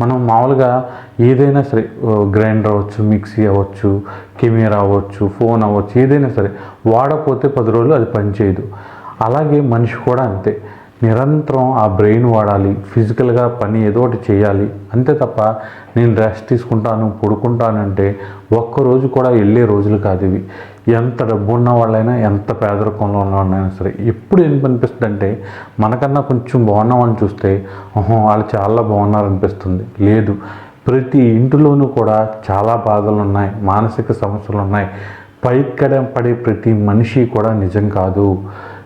మనం మామూలుగా ఏదైనా సరే గ్రైండర్ అవ్వచ్చు మిక్సీ అవ్వచ్చు కెమెరా అవ్వచ్చు ఫోన్ అవ్వచ్చు ఏదైనా సరే వాడకపోతే పది రోజులు అది పనిచేయదు. అలాగే మనిషి కూడా అంతే. నిరంతరం ఆ బ్రెయిన్ వాడాలి ఫిజికల్గా పని ఏదో ఒకటి చేయాలి. అంతే తప్ప నేను రెస్ట్ తీసుకుంటాను పడుకుంటానంటే ఒక్కరోజు కూడా వెళ్ళే రోజులు కాదు ఇవి. ఎంత డబ్బు ఉన్న వాళ్ళైనా ఎంత పేదరికంలో ఉన్న వాళ్ళైనా సరే ఎప్పుడు ఏం అనిపిస్తుంది అంటే మనకన్నా కొంచెం బాగున్నామని చూస్తే ఓహో వాళ్ళు చాలా బాగున్నారనిపిస్తుంది. లేదు ప్రతి ఇంటిలోనూ కూడా చాలా బాధలు ఉన్నాయి మానసిక సమస్యలు ఉన్నాయి. పైకడ పడే ప్రతి మనిషి కూడా నిజం కాదు.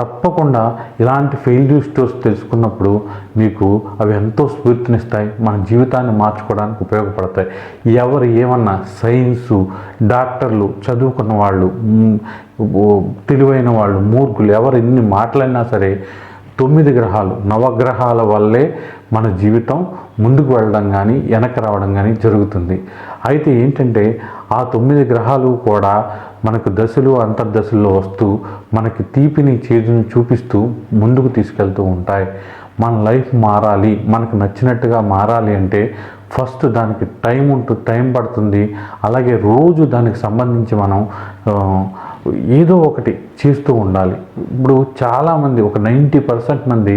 తప్పకుండా ఇలాంటి ఫెయిల్యూర్ స్టోర్స్ తెలుసుకున్నప్పుడు మీకు అవి ఎంతో స్ఫూర్తినిస్తాయి. మన జీవితాన్ని మార్చుకోవడానికి ఉపయోగపడతాయి. ఎవరు ఏమన్నా సైన్సు డాక్టర్లు చదువుకున్న వాళ్ళు తెలివైన వాళ్ళు మూర్ఖులు ఎవరు ఎన్ని మాట్లాడినా సరే తొమ్మిది గ్రహాలు నవగ్రహాల వల్లే మన జీవితం ముందుకు వెళ్ళడం కానీ వెనక్కి రావడం కానీ జరుగుతుంది. అయితే ఏంటంటే ఆ తొమ్మిది గ్రహాలు కూడా మనకు దశలు అంతర్దశల్లో వస్తూ మనకి తీపిని చేదుని చూపిస్తూ ముందుకు తీసుకెళ్తూ ఉంటాయి. మన లైఫ్ మారాలి మనకు నచ్చినట్టుగా మారాలి అంటే ఫస్ట్ దానికి టైం ఉంటుంది టైం పడుతుంది. అలాగే రోజు దానికి సంబంధించి మనం ఏదో ఒకటి చేస్తూ ఉండాలి. ఇప్పుడు చాలామంది ఒక నైంటీ పర్సెంట్ మంది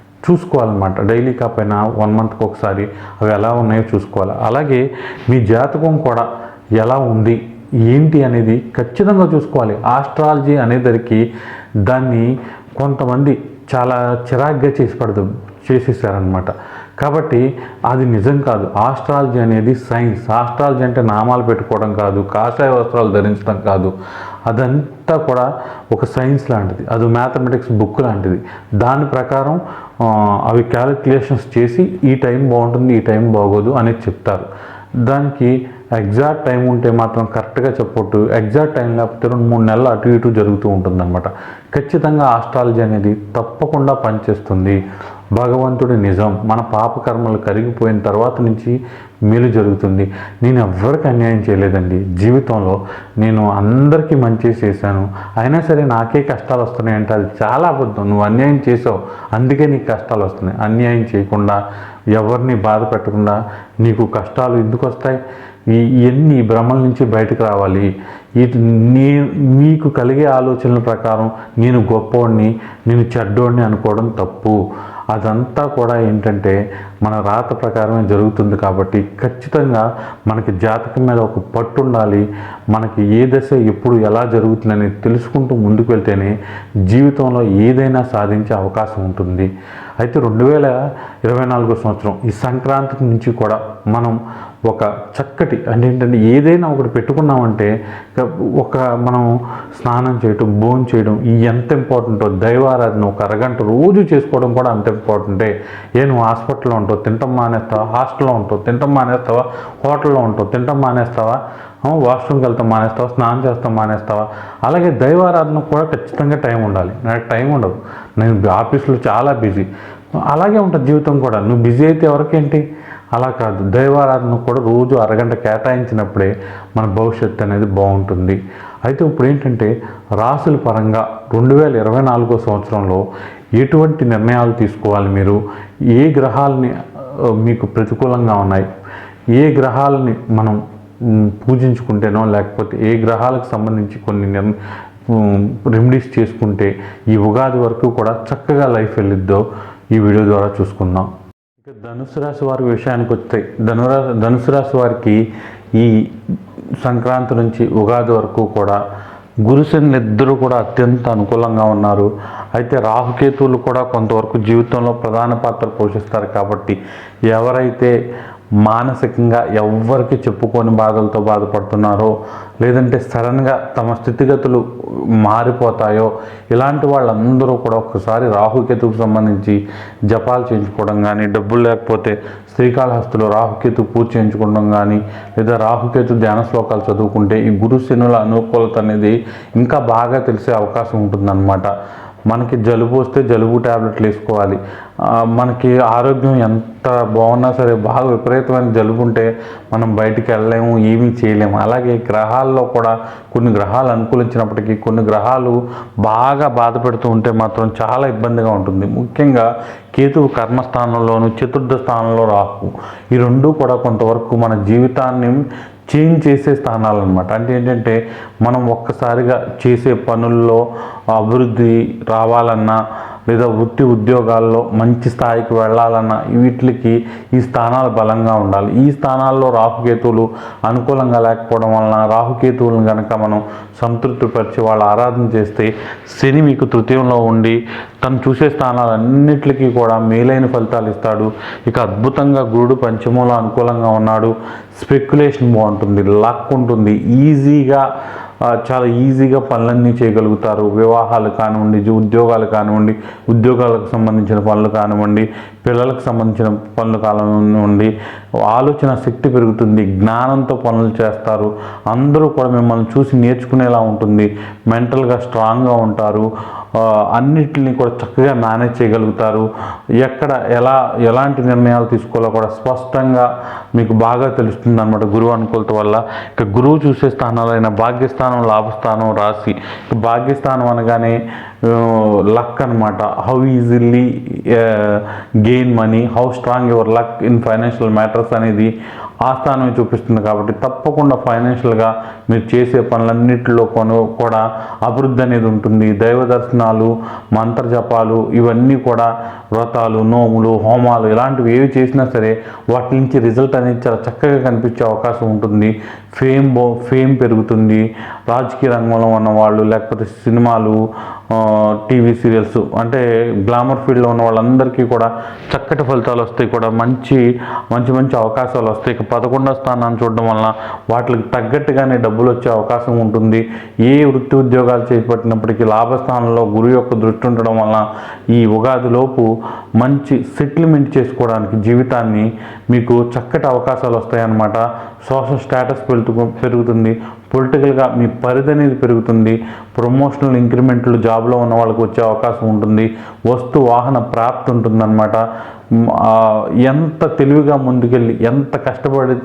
చూసుకోవాలన్నమాట. డైలీ కాకపోయినా వన్ మంత్కి ఒకసారి అవి ఎలా ఉన్నాయో చూసుకోవాలి. అలాగే మీ జాతకం కూడా ఎలా ఉంది ఏంటి అనేది ఖచ్చితంగా చూసుకోవాలి. ఆస్ట్రాలజీ అనేదరికి దాన్ని కొంతమంది చాలా చిరాగ్గా చేసి పడదు చేసేసారనమాట కాబట్టి అది నిజం కాదు. ఆస్ట్రాలజీ అనేది సైన్స్. ఆస్ట్రాలజీ అంటే నామాలు పెట్టుకోవడం కాదు కాషాయ వస్త్రాలు ధరించడం కాదు. అదంతా కూడా ఒక సైన్స్ లాంటిది. అది మ్యాథమెటిక్స్ బుక్ లాంటిది. దాని ప్రకారం అవి క్యాలిక్యులేషన్స్ చేసి ఈ టైం బాగుంటుంది ఈ టైం బాగోదు అనేది చెప్తారు. దానికి ఎగ్జాక్ట్ టైం ఉంటే మాత్రం కరెక్ట్గా చెప్పొట్టు. ఎగ్జాక్ట్ టైం లేకపోతే రెండు మూడు నెలలు అటు ఇటు జరుగుతూ ఉంటుందన్నమాట. ఖచ్చితంగా ఆస్ట్రాలజీ అనేది తప్పకుండా పనిచేస్తుంది. భగవంతుడి నిజం మన పాపకర్మలు కరిగిపోయిన తర్వాత నుంచి మేలు జరుగుతుంది. నేను ఎవ్వరికి అన్యాయం చేయలేదండి. జీవితంలో నేను అందరికీ మంచి చేశాను. అయినా సరే నాకే కష్టాలు వస్తున్నాయంటే అది చాలా అబద్ధం. నువ్వు అన్యాయం చేసావు. అందుకే నీకు కష్టాలు వస్తున్నాయి. అన్యాయం చేయకుండా ఎవరిని బాధ పెట్టకుండా నీకు కష్టాలు ఎందుకు వస్తాయి? ఇవన్నీ భ్రమల నుంచి బయటకు రావాలి? ఈ నీ మీకు కలిగే ఆలోచనల ప్రకారం నేను గొప్పవాడిని నేను చెడ్డోడిని అనుకోవడం తప్పు. అదంతా కూడా ఏంటంటే మన రాత ప్రకారమే జరుగుతుంది కాబట్టి ఖచ్చితంగా మనకి జాతకం మీద ఒక పట్టు ఉండాలి. మనకి ఏ దశ ఎప్పుడు ఎలా జరుగుతుందని తెలుసుకుంటూ ముందుకు వెళ్తేనే జీవితంలో ఏదైనా సాధించే అవకాశం ఉంటుంది. అయితే రెండు వేల ఇరవై నాలుగో సంవత్సరం ఈ సంక్రాంతి నుంచి కూడా మనం ఒక చక్కటి అంటే ఏంటంటే ఏదైనా ఒకటి పెట్టుకున్నామంటే ఒక మనం స్నానం చేయటం భోజనం చేయడం ఈ ఎంత ఇంపార్టెంటో దైవారాధన ఒక అరగంట రోజు చేసుకోవడం కూడా అంత ఇంపార్టెంటే ఏ. నువ్వు హాస్పిటల్లో ఉంటావు తింటాం మానేస్తావా? హాస్టల్లో ఉంటావు తింటాం మానేస్తావా? హోటల్లో ఉంటావు తింటాం మానేస్తావా? వాష్రూమ్కి వెళ్తాం మానేస్తావా? స్నానం చేస్తాం మానేస్తావా? అలాగే దైవారాధన కూడా ఖచ్చితంగా టైం ఉండాలి. నాకు టైం ఉండదు. నేను ఆఫీస్లో చాలా బిజీ. అలాగే ఉంటుంది జీవితం కూడా. నువ్వు బిజీ అయితే ఎవరికేంటి? అలా కాదు. దైవారాధన కూడా రోజు అరగంట కేటాయించినప్పుడే మన భవిష్యత్తు అనేది బాగుంటుంది. అయితే ఇప్పుడు ఏంటంటే రాసుల పరంగా రెండు వేల ఇరవై నాలుగో సంవత్సరంలో ఎటువంటి నిర్ణయాలు తీసుకోవాలి మీరు? ఏ గ్రహాలని మీకు ప్రతికూలంగా ఉన్నాయి? ఏ గ్రహాలని మనం పూజించుకుంటేనో లేకపోతే ఏ గ్రహాలకు సంబంధించి కొన్ని నిర్ రెమెడీస్ చేసుకుంటే ఈ ఉగాది వరకు కూడా చక్కగా లైఫ్ వెళ్ళిద్దో? ఈ వీడియో ద్వారా చూసుకుందాం. ధనుసు రాశి వారి విషయానికి వస్తే ధనురా ధనుసు రాశి వారికి ఈ సంక్రాంతి నుంచి ఉగాది వరకు కూడా గురుశనులు ఇద్దరు కూడా అత్యంత అనుకూలంగా ఉన్నారు. అయితే రాహుకేతువులు కూడా కొంతవరకు జీవితంలో ప్రధాన పాత్ర పోషిస్తారు కాబట్టి ఎవరైతే మానసికంగా ఎవ్వరికి చెప్పుకోని బాధలతో బాధపడుతున్నారో లేదంటే సడన్గా తమ స్థితిగతులు మారిపోతాయో ఇలాంటి వాళ్ళందరూ కూడా ఒక్కసారి రాహుకేతుకు సంబంధించి జపాలు చేయించుకోవడం కానీ డబ్బులు లేకపోతే శ్రీకాళహస్తిలో రాహుకేతు పూజ చేయించుకోవడం కానీ లేదా రాహుకేతు ధ్యాన శ్లోకాలు చదువుకుంటే ఈ గురు శనుల అనుకూలత అనేది ఇంకా బాగా తెలిసే అవకాశం ఉంటుందన్నమాట. మనకి జలుబు వస్తే జలుబు ట్యాబ్లెట్లు వేసుకోవాలి. మనకి ఆరోగ్యం ఎంత బాగున్నా సరే బాగా విపరీతమైన జలుబు ఉంటే మనం బయటికి వెళ్ళలేము ఏమీ చేయలేము. అలాగే గ్రహాల్లో కూడా కొన్ని గ్రహాలు అనుకూలించినప్పటికీ కొన్ని గ్రహాలు బాగా బాధ పెడుతూ ఉంటే మాత్రం చాలా ఇబ్బందిగా ఉంటుంది. ముఖ్యంగా కేతువు కర్మస్థానంలోను చతుర్థ స్థానంలో రాహు. ఈ రెండు కూడా కొంతవరకు మన జీవితాన్ని చేంజ్ చేసే స్థానాలు అనమాట అంటే ఏంటంటే మనం ఒక్కసారిగా చేసే పనుల్లో అభివృద్ధి రావాలన్నా లేదా వృత్తి ఉద్యోగాల్లో మంచి స్థాయికి వెళ్ళాలన్నా వీటికి ఈ స్థానాలు బలంగా ఉండాలి. ఈ స్థానాల్లో రాహుకేతువులు అనుకూలంగా లేకపోవడం వలన రాహుకేతువులను కనుక మనం సంతృప్తిపరిచి వాళ్ళ ఆరాధన చేస్తే శని మీకు తృతీయంలో ఉండి తను చూసే స్థానాలన్నిటికీ కూడా మేలైన ఫలితాలు ఇస్తాడు. ఇక అద్భుతంగా గురుడు పంచమంలో అనుకూలంగా ఉన్నాడు. స్పెక్యులేషన్ బాగుంటుంది లక్ ఉంటుంది ఈజీగా చాలా ఈజీగా పనులన్నీ చేయగలుగుతారు. వివాహాలు కానివ్వండి ఉద్యోగాలు కానివ్వండి ఉద్యోగాలకు సంబంధించిన పనులు కానివ్వండి పిల్లలకు సంబంధించిన పనులు నుండి ఆలోచన శక్తి పెరుగుతుంది జ్ఞానంతో పనులు చేస్తారు. అందరూ కూడా మిమ్మల్ని చూసి నేర్చుకునేలా ఉంటుంది. మెంటల్గా స్ట్రాంగ్గా ఉంటారు. అన్నిటిని కూడా చక్కగా మేనేజ్ చేయగలుగుతారు. ఎక్కడ ఎలా ఎలాంటి నిర్ణయాలు తీసుకోవాలో కూడా స్పష్టంగా మీకు బాగా తెలుస్తుంది అనమాట గురువు అనుకూలత వల్ల. ఇక గురువు చూసే స్థానాలైన భాగ్యస్థానం లాభస్థానం రాశి. భాగ్యస్థానం అనగానే లక్ అనమాట how easily gain money how strong your luck in financial matters అనేది ఆ స్థానమే చూపిస్తుంది కాబట్టి తప్పకుండా ఫైనాన్షియల్గా మీరు చేసే పనులన్నింటిలో కొను కూడా అభివృద్ధి అనేది ఉంటుంది. దైవ దర్శనాలు మంత్రజపాలు ఇవన్నీ కూడా వ్రతాలు నోములు హోమాలు ఇలాంటివి ఏవి చేసినా సరే వాటి నుంచి రిజల్ట్ అనేది చాలా చక్కగా కనిపించే అవకాశం ఉంటుంది. ఫేమ్ బో ఫేమ్ పెరుగుతుంది. రాజకీయ రంగంలో ఉన్న వాళ్ళు లేకపోతే సినిమాలు టీవీ సీరియల్స్ అంటే గ్లామర్ ఫీల్డ్లో ఉన్న వాళ్ళందరికీ కూడా చక్కటి ఫలితాలు వస్తాయి కూడా. మంచి మంచి మంచి అవకాశాలు వస్తాయి. ఇక పదకొండో స్థానాన్ని చూడడం వలన వాటికి తగ్గట్టుగానే డబ్బులు వచ్చే అవకాశం ఉంటుంది. ఏ వృత్తి ఉద్యోగాలు చేపట్టినప్పటికీ లాభస్థానంలో గురు యొక్క దృష్టి ఉండడం వలన ఈ ఉగాదిలోపు మంచి సెటిల్మెంట్ చేసుకోవడానికి జీవితాన్ని మీకు చక్కటి అవకాశాలు వస్తాయన్నమాట. సోషల్ స్టేటస్ పెరుగుతు పెరుగుతుంది. పొలిటికల్గా మీ పరిధి అనేది పెరుగుతుంది. ప్రమోషనల్ ఇంక్రిమెంట్లు జాబ్లో ఉన్న వాళ్ళకి వచ్చే అవకాశం ఉంటుంది. వస్తు వాహన ప్రాప్తి ఉంటుందన్నమాట. ఎంత తెలివిగా ముందుకెళ్ళి ఎంత కష్టపడి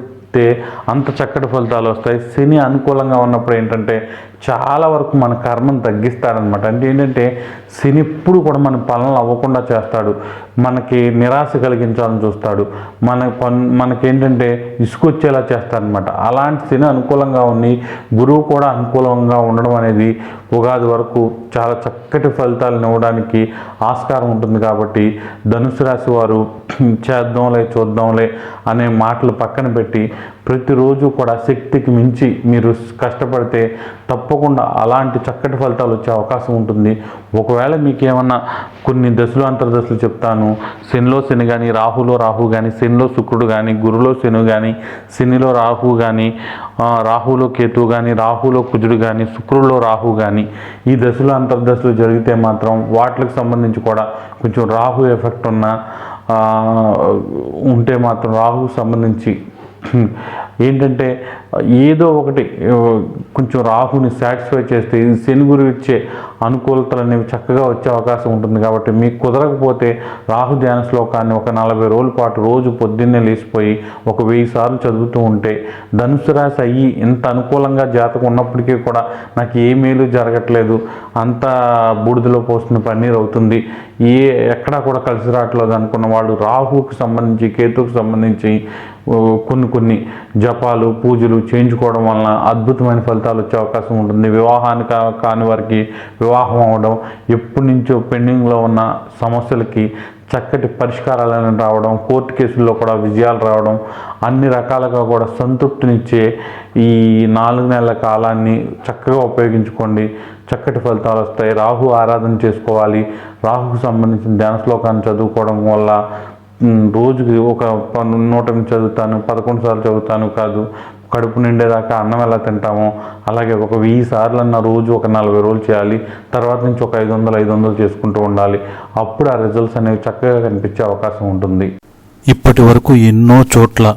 అంత చక్కటి ఫలితాలు వస్తాయి. శని అనుకూలంగా ఉన్నప్పుడు ఏంటంటే చాలా వరకు మన కర్మను తగ్గిస్తాడనమాట. అంటే ఏంటంటే శని ఎప్పుడు కూడా మన పనులు అవ్వకుండా చేస్తాడు. మనకి నిరాశ కలిగించాలని చూస్తాడు. మన పన్ మనకేంటంటే ఇసుకొచ్చేలా చేస్తాడనమాట. అలాంటి శని అనుకూలంగా ఉండి గురువు కూడా అనుకూలంగా ఉండడం అనేది ఉగాది వరకు చాలా చక్కటి ఫలితాలను ఇవ్వడానికి ఆస్కారం ఉంటుంది కాబట్టి ధనుసు రాశి వారు చేద్దాంలే చూద్దాంలే అనే మాటలు పక్కన పెట్టి ప్రతిరోజు కూడా శక్తికి మించి మీరు కష్టపడితే తప్పకుండా అలాంటి చక్కటి ఫలితాలు వచ్చే అవకాశం ఉంటుంది. ఒకవేళ మీకు ఏమన్నా కొన్ని దశలు అంతర్దశలు చెప్తాను. శనిలో శని కానీ రాహులో రాహు కానీ శనిలో శుక్రుడు కానీ గురులో శని కానీ శనిలో రాహు కానీ రాహులో కేతు కానీ రాహులో కుజుడు కానీ శుక్రుడిలో రాహు కానీ ఈ దశలు అంతర్దశలు జరిగితే మాత్రం వాటికి సంబంధించి కూడా కొంచెం రాహు ఎఫెక్ట్ ఉన్న ఉంటే మాత్రం రాహుకు సంబంధించి ఏంటంటే ఏదో ఒకటి కొంచెం రాహుని సాటిస్ఫై చేస్తే ఇది శని గురి ఇచ్చే అనుకూలతలు అనేవి చక్కగా వచ్చే అవకాశం ఉంటుంది కాబట్టి మీకు కుదరకపోతే రాహు ధ్యాన శ్లోకాన్ని ఒక నలభై రోజుల పాటు రోజు పొద్దున్నే లేచిపోయి ఒక వెయ్యి సార్లు చదువుతూ ఉంటే ధనుసు రాశి అయ్యి ఇంత అనుకూలంగా జాతకం ఉన్నప్పటికీ కూడా నాకు ఏ మేలు జరగట్లేదు. అంత బూడిదలో పోస్తున్న పన్నీరు అవుతుంది. ఏ ఎక్కడా కూడా కలిసి రావట్లేదు అనుకున్న వాళ్ళు రాహుకు సంబంధించి కేతుకు సంబంధించి కొన్ని కొన్ని జపాలు పూజలు చేయించుకోవడం వలన అద్భుతమైన ఫలితాలు వచ్చే అవకాశం ఉంటుంది. వివాహానికి కా- కాని వారికి వివాహం అవ్వడం ఎప్పటి నుంచో పెండింగ్లో ఉన్న సమస్యలకి చక్కటి పరిష్కారాలను రావడం కోర్టు కేసుల్లో కూడా విజయాలు రావడం అన్ని రకాలుగా కూడా సంతృప్తినిచ్చే ఈ నాలుగు నెలల కాలాన్ని చక్కగా ఉపయోగించుకోండి. చక్కటి ఫలితాలు వస్తాయి. రాహు ఆరాధన చేసుకోవాలి. రాహుకు సంబంధించిన ధ్యాన శ్లోకాన్ని చదువుకోవడం వల్ల రోజుకి ఒక పన్ను నూట చదువుతాను పదకొండు సార్లు చదువుతాను కాదు. కడుపు నిండేదాకా అన్నం ఎలా తింటామో అలాగే ఒక వెయ్యి సార్లు అన్న రోజు ఒక నలభై రోజులు చేయాలి. తర్వాత నుంచి ఒక ఐదు వందలు ఐదు వందలు చేసుకుంటూ ఉండాలి. అప్పుడు ఆ రిజల్ట్స్ అనేవి చక్కగా కనిపించే అవకాశం ఉంటుంది. ఇప్పటి వరకు ఎన్నో చోట్ల